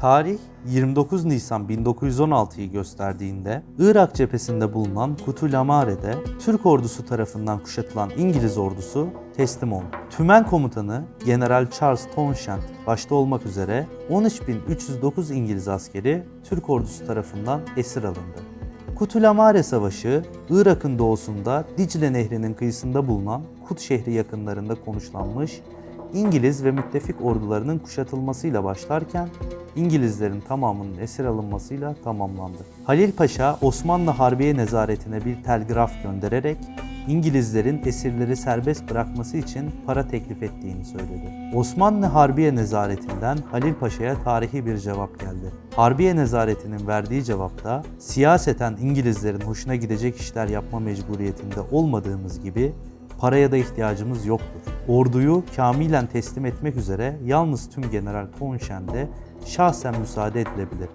Tarih 29 Nisan 1916'yı gösterdiğinde Irak cephesinde bulunan Kutulamare'de Türk ordusu tarafından kuşatılan İngiliz ordusu teslim oldu. Tümen komutanı General Charles Townshend başta olmak üzere 13.309 İngiliz askeri Türk ordusu tarafından esir alındı. Kutulamare Savaşı, Irak'ın doğusunda Dicle Nehri'nin kıyısında bulunan Kut şehri yakınlarında konuşlanmış İngiliz ve müttefik ordularının kuşatılmasıyla başlarken İngilizlerin tamamının esir alınmasıyla tamamlandı. Halil Paşa Osmanlı Harbiye Nezaretine bir telgraf göndererek İngilizlerin esirleri serbest bırakması için para teklif ettiğini söyledi. Osmanlı Harbiye Nezaretinden Halil Paşa'ya tarihi bir cevap geldi. Harbiye Nezaretinin verdiği cevapta siyaseten İngilizlerin hoşuna gidecek işler yapma mecburiyetinde olmadığımız gibi paraya da ihtiyacımız yoktur. Orduyu kamilen teslim etmek üzere yalnız tüm General Townshend'e şahsen müsaade edilebilir.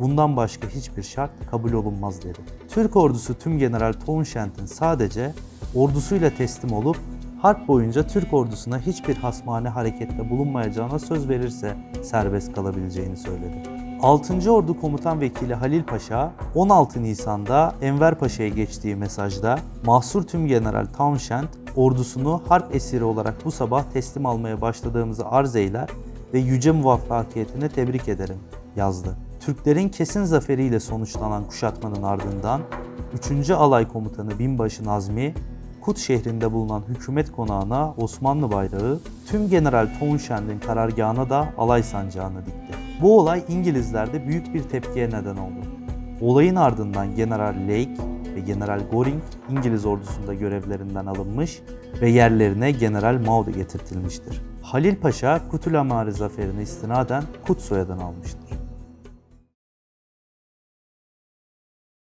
Bundan başka hiçbir şart kabul olunmaz dedi. Türk ordusu tüm General Townshend'in sadece ordusuyla teslim olup harp boyunca Türk ordusuna hiçbir hasmane harekette bulunmayacağına söz verirse serbest kalabileceğini söyledi. 6. Ordu Komutan Vekili Halil Paşa 16 Nisan'da Enver Paşa'ya geçtiği mesajda Mahsur Tüm General Townshend ordusunu harp esiri olarak bu sabah teslim almaya başladığımızı arz eyler ve yüce muvaffakiyetine tebrik ederim yazdı. Türklerin kesin zaferiyle sonuçlanan kuşatmanın ardından 3. Alay Komutanı Binbaşı Nazmi Kut şehrinde bulunan hükümet konağına Osmanlı bayrağı, tüm General Townshend'in karargahına da alay sancağını dikti. Bu olay İngilizlerde büyük bir tepkiye neden oldu. Olayın ardından General Lake ve General Goring İngiliz ordusunda görevlerinden alınmış ve yerlerine General Maude getirtilmiştir. Halil Paşa Kutulamare zaferine istinaden Kut soyadını almıştır.